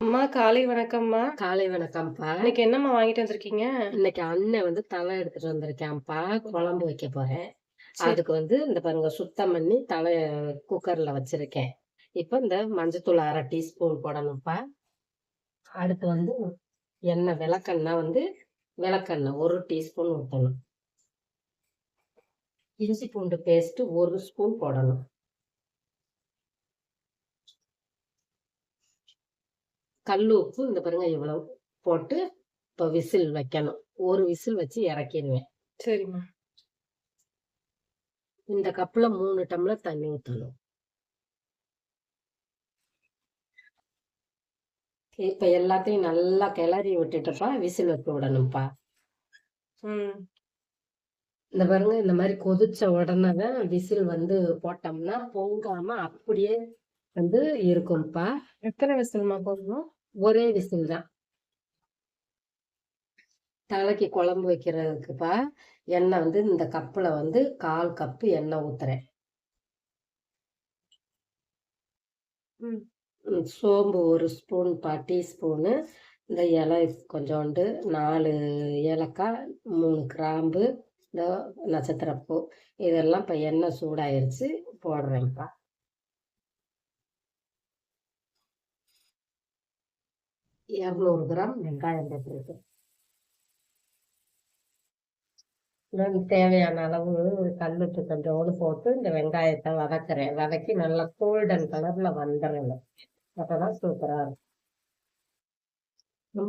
அம்மா காலை வணக்கம்மா. காலை வணக்கம்ப்பா. இன்னைக்கு என்னம்மா வாங்கிட்டு வந்திருக்கீங்க? இன்னைக்கு அண்ணன் வந்து தலை எடுத்துட்டு வந்திருக்கேன்ப்பா. குழம்பு வைக்க போறேன். அதுக்கு வந்து இந்த பாருங்க சுத்தம் பண்ணி தலைய குக்கர்ல வச்சிருக்கேன். இப்ப இந்த மஞ்சத்தூள் 1/2 டீஸ்பூன் போடணும்ப்பா. அடுத்து வந்து எண்ணெய் விளக்கெண்ணெய் வந்து விளக்கெண்ணெய் 1 டீஸ்பூன் ஊத்தணும். இஞ்சி பூண்டு பேஸ்ட் 1 ஸ்பூன் போடணும். கல் உப்பு இந்த பாருங்க இவ்வளவு போட்டு இப்ப விசில் வைக்கணும். ஒரு விசில் வச்சு இறக்கிருவேன். சரிம்மா. இந்த கப்ல 3 டம்ளர் தண்ணி ஊத்தணும். இப்ப எல்லாத்தையும் நல்லா கிளறி விட்டுட்டுப்பா விசில் வச்சு விடணும்ப்பா. ம். இந்த பாருங்க இந்த மாதிரி கொதிச்ச உடனே தான் விசில் வந்து போட்டோம்னா பொங்காம அப்படியே வந்து இருக்கும்ப்பா. எத்தனை விசில்மா போடணும்? ஒரே விசில் தான். தலைக்கு குழம்பு வைக்கிறதுக்குப்பா எண்ணெய் வந்து இந்த கப்புல வந்து 1/4 கப்பு எண்ணெய். ம். சோம்பு 1 ஸ்பூன்ப்பா டீஸ்பூனு. இந்த இலை கொஞ்சோண்டு 4 ஏலக்காய், 3 கிராம்பு, இந்த நட்சத்திரப்பூ இதெல்லாம் இப்ப எண்ணெய் சூடாயிருச்சு போடுறேன்ப்பா. இரநூறு கிராம் வெங்காயம் போட்டிருக்கேன். நான் தேவையான அளவு கல்லுப்பு கொஞ்சோடு போட்டு இந்த வெங்காயத்தை வதக்குறேன். வதக்கி நல்லா கோல்டன் கலர்ல வந்துரணும். அப்பதான் சூப்பரா இருக்கும்.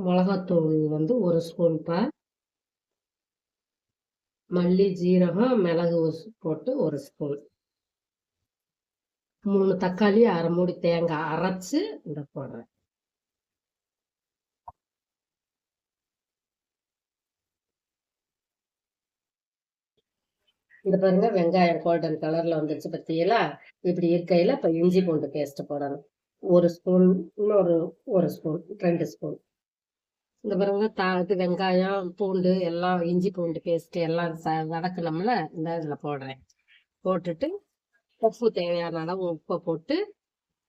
மிளகாத்தூள் வந்து 1 ஸ்பூன்ப்பா. மல்லி, ஜீரகம், மிளகு போட்டு ஒரு ஸ்பூன். மூணு தக்காளி, அரை மூடி தேங்காய் அரைச்சு இந்த போடுறேன். இது பாருங்க வெங்காயம் கோல்டன் கலர்ல வந்துருச்சு பாத்தீங்களா? இப்படி இருக்கையில இப்ப இஞ்சி பூண்டு பேஸ்ட் போடணும். ஒரு ஸ்பூன் இன்னொரு ஒரு ஸ்பூன் ரெண்டு ஸ்பூன். இந்த பாருங்க தா இது வெங்காயம், பூண்டு எல்லாம் இஞ்சி பூண்டு பேஸ்ட் எல்லாம் ச வதக்கணும்ல இந்த இதுல போடுறேன். போட்டுட்டு உப்பு தேவையான அளவு உப்ப போட்டு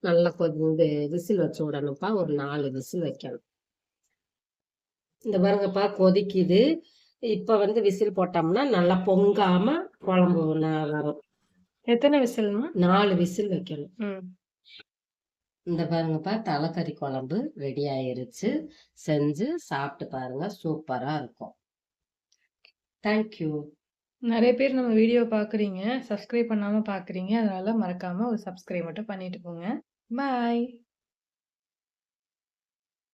நல்லா கொதி இது விசில் வச்சு விடணும்ப்பா. ஒரு நாலு விசில் வைக்கணும். இந்த பாருங்கப்பா கொதிக்குது. இப்ப வந்து விசில் போட்டோம்னா நல்லா பொங்காம குழம்பு வரும். எத்தனை விசில்மா? 4 விசில் வைக்கணும். இந்த பாருங்கப்பா தலைக்கறி குழம்பு ரெடி ஆயிருச்சு. செஞ்சு சாப்பிட்டு பாருங்க. சூப்பரா இருக்கும். Thank you. நெறைய பேர் நம்ம வீடியோ பார்க்குறீங்க. சப்ஸ்கிரைப் பண்ணாம பார்க்குறீங்க. அதனால மறக்காம ஒரு சப்ஸ்கிரைப் மட்டும் பண்ணிட்டு போங்க. பாய்.